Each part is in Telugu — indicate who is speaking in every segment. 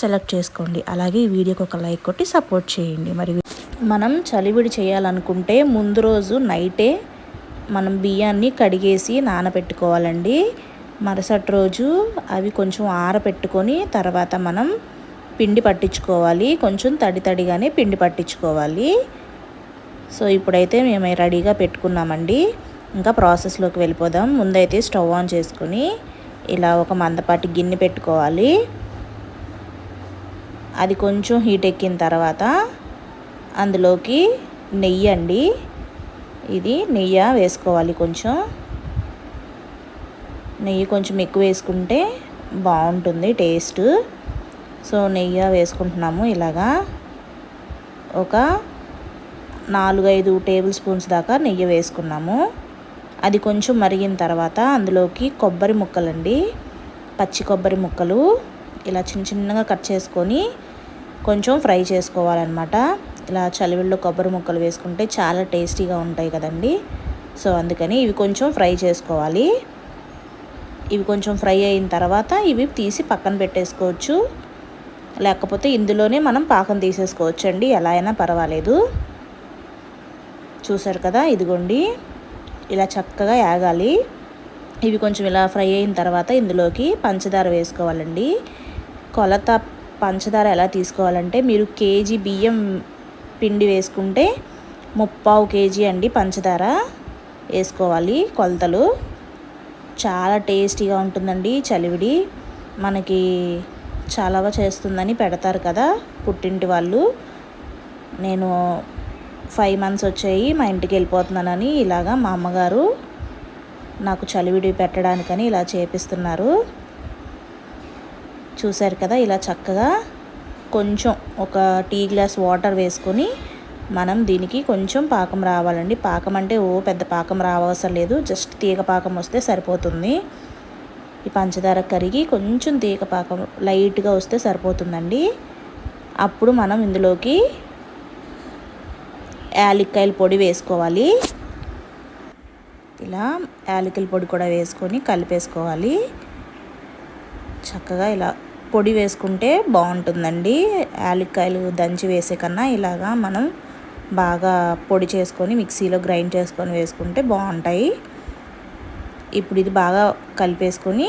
Speaker 1: సెలెక్ట్ చేసుకోండి. అలాగే ఈ వీడియోకి ఒక లైక్ కొట్టి సపోర్ట్ చేయండి. మరి మనం చలివిడి చేయాలనుకుంటే ముందు రోజు నైటే మనం బియ్యాన్ని కడిగేసి నానబెట్టుకోవాలండి మరుసటి రోజు అవి కొంచెం ఆరబెట్టుకొని తర్వాత మనం పిండి పట్టించుకోవాలి. కొంచెం తడి తడిగానే పిండి పట్టించుకోవాలి. సో ఇప్పుడైతే మేము రెడీగా పెట్టుకున్నామండి. ఇంకా ప్రాసెస్లోకి వెళ్ళిపోదాం. ముందైతే స్టవ్ ఆన్ చేసుకుని ఇలా ఒక మందపాటి గిన్నె పెట్టుకోవాలి. అది కొంచెం హీట్ ఎక్కిన తర్వాత అందులోకి నెయ్యి అండి. ఇది నెయ్యి వేసుకోవాలి కొంచెం. నెయ్యి కొంచెం ఎక్కువ వేసుకుంటే బాగుంటుంది టేస్ట్. సో నెయ్యి వేసుకుంటున్నాము ఇలాగా. ఒక నాలుగైదు టేబుల్ స్పూన్స్ దాకా నెయ్యి వేసుకున్నాము. అది కొంచెం మరిగిన తర్వాత అందులోకి కొబ్బరి ముక్కలండి. పచ్చి కొబ్బరి ముక్కలు. ఇలా చిన్న చిన్నగా కట్ చేసుకొని కొంచెం ఫ్రై చేసుకోవాలన్నమాట. ఇలా చలివిళ్ళు కొబ్బరి ముక్కలు వేసుకుంటే చాలా టేస్టీగా ఉంటాయి కదండి. సో అందుకని ఇవి కొంచెం ఫ్రై చేసుకోవాలి. ఇవి కొంచెం ఫ్రై అయిన తర్వాత ఇవి తీసి పక్కన పెట్టేసుకోవచ్చు. లేకపోతే ఇందులోనే మనం పాకం తీసేసుకోవచ్చు అండి ఎలా అయినా పర్వాలేదు. చూసారు కదా ఇదిగోండి. ఇలా చక్కగా యాగాలి. ఇవి కొంచెం ఇలా ఫ్రై అయిన తర్వాత ఇందులోకి పంచదార వేసుకోవాలండి. కొలత పంచదార ఎలా తీసుకోవాలంటే మీరు కేజీ బియ్యం పిండి వేసుకుంటే ముప్పావు కేజీ అండి పంచదార వేసుకోవాలి కొలతలు. చాలా టేస్టీగా ఉంటుందండి చలివిడి. మనకి చలవ చేస్తుందని పెడతారు కదా పుట్టింటి వాళ్ళు. నేను ఫైవ్ మంత్స్ వచ్చాయి మా ఇంటికి వెళ్ళిపోతున్నానని ఇలాగా మా అమ్మగారు నాకు చలివిడి పెట్టడానికని ఇలా చేపిస్తున్నారు. చూశారు కదా ఇలా చక్కగా కొంచెం ఒక టీ గ్లాస్ వాటర్ వేసుకొని మనం దీనికి కొంచెం పాకం రావాలండి. పాకం అంటే ఓ పెద్ద పాకం రావసరం లేదు. జస్ట్ తీగ పాకం వస్తే సరిపోతుంది. ఈ పంచదార కరిగి కొంచెం తీగ పాకం లైట్గా వస్తే సరిపోతుందండి. అప్పుడు మనం ఇందులోకి యాలక్కాయల పొడి వేసుకోవాలి. ఇలా యాలకుల పొడి కూడా వేసుకొని కలిపేసుకోవాలి. చక్కగా ఇలా పొడి వేసుకుంటే బాగుంటుందండి. యాలక్కాయలు దంచి వేసే కన్నా ఇలాగా మనం బాగా పొడి చేసుకొని మిక్సీలో గ్రైండ్ చేసుకొని వేసుకుంటే బాగుంటాయి. ఇప్పుడు ఇది బాగా కలిపేసుకొని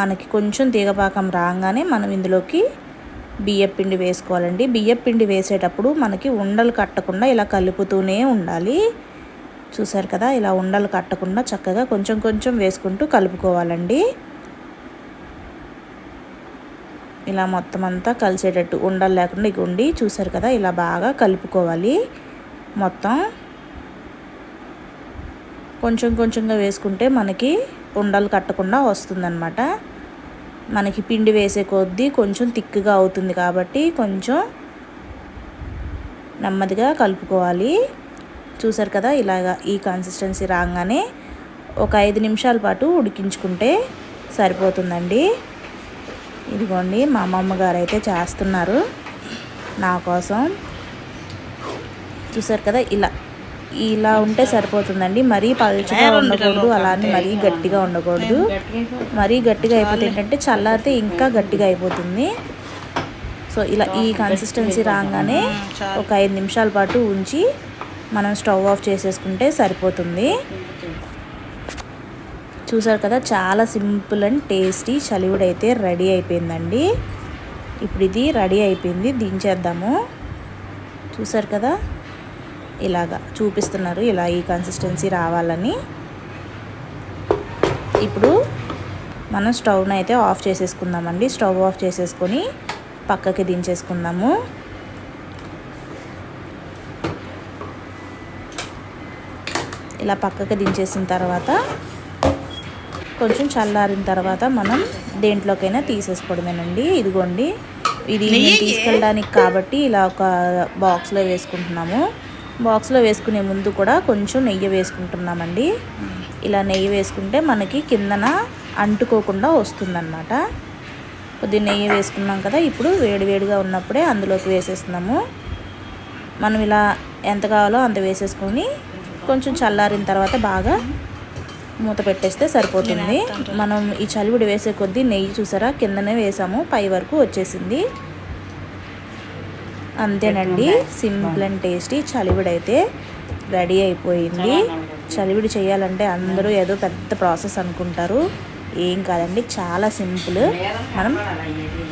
Speaker 1: మనకి కొంచెం తీగపాకం రాగానే మనం ఇందులోకి బియ్యపిండి వేసుకోవాలండి. బియ్యపిండి వేసేటప్పుడు మనకి ఉండలు కట్టకుండా ఇలా కలుపుతూనే ఉండాలి. చూసారు కదా ఇలా ఉండలు కట్టకుండా చక్కగా కొంచెం కొంచెం వేసుకుంటూ కలుపుకోవాలండి. ఇలా మొత్తం అంతా కలిసేటట్టు ఉండలు లేకుండా ఇక ఉండి చూసారు కదా ఇలా బాగా కలుపుకోవాలి. మొత్తం కొంచెం కొంచెంగా వేసుకుంటే మనకి ఉండలు కట్టకుండా వస్తుందన్నమాట. మనకి పిండి వేసే కొద్దీ కొంచెం తిక్కుగా అవుతుంది కాబట్టి కొంచెం నెమ్మదిగా కలుపుకోవాలి. చూసారు కదా ఇలాగా ఈ కన్సిస్టెన్సీ రాగానే ఒక ఐదు నిమిషాల పాటు ఉడికించుకుంటే సరిపోతుందండి. ఇదిగోండి మా అమ్మమ్మ గారు అయితే చేస్తున్నారు నా కోసం. చూసారు కదా ఇలా ఇలా ఉంటే సరిపోతుందండి. మరీ పలుచగా ఉండకూడదు అలానే మరీ గట్టిగా ఉండకూడదు. మరీ గట్టిగా అయిపోతే ఏంటంటే చల్లారితే ఇంకా గట్టిగా అయిపోతుంది. సో ఇలా ఈ కన్సిస్టెన్సీ రాగానే ఒక ఐదు నిమిషాల పాటు ఉంచి మనం స్టవ్ ఆఫ్ చేసేసుకుంటే సరిపోతుంది. చూసారు కదా చాలా సింపుల్ అండ్ టేస్టీ చలివిడి అయితే రెడీ అయిపోయిందండి. ఇప్పుడు ఇది రెడీ అయిపోయింది దించేద్దాము. చూసారు కదా ఇలాగా చూపిస్తున్నారు ఇలా ఈ కన్సిస్టెన్సీ రావాలని. ఇప్పుడు మనం స్టవ్ని అయితే ఆఫ్ చేసేసుకుందామండి. స్టవ్ ఆఫ్ చేసేసుకొని పక్కకి దించేసుకుందాము. ఇలా పక్కకి దించేసిన తర్వాత కొంచెం చల్లారిన తర్వాత మనం దేంట్లోకైనా తీసేసుకోవడమేనండి. ఇదిగోండి ఇది తీసుకెళ్ళడానికి కాబట్టి ఇలా ఒక బాక్స్లో వేసుకుంటున్నాము. బాక్స్లో వేసుకునే ముందు కూడా కొంచెం నెయ్యి వేసుకుంటున్నామండి. ఇలా నెయ్యి వేసుకుంటే మనకి కిందన అంటుకోకుండా వస్తుందన్నమాట. కొద్దిగా నెయ్యి వేసుకున్నాం కదా ఇప్పుడు వేడివేడిగా ఉన్నప్పుడే అందులోకి వేసేస్తున్నాము. మనం ఇలా ఎంత కావాలో అంత వేసేసుకొని కొంచెం చల్లారిన తర్వాత బాగా మూత పెట్టేస్తే సరిపోతుంది. మనం ఈ చలివిడి వేసే కొద్దీ నెయ్యి చూసారా? కిందనే వేసాము. పై వరకు వచ్చేసింది. అంతేనండి. సింపుల్ అండ్ టేస్టీ చలివిడి అయితే రెడీ అయిపోయింది. చలివిడి చేయాలంటే అందరూ ఏదో పెద్ద ప్రాసెస్ అనుకుంటారు. ఏం కాదండి. చాలా సింపుల్. మనం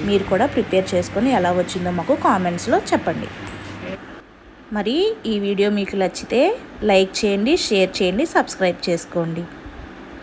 Speaker 1: మీరు కూడా ప్రిపేర్ చేసుకొని ఎలా వచ్చిందో మాకు కామెంట్స్లో చెప్పండి. మరి ఈ వీడియో మీకు నచ్చితే లైక్ చేయండి షేర్ చేయండి సబ్స్క్రైబ్ చేసుకోండి.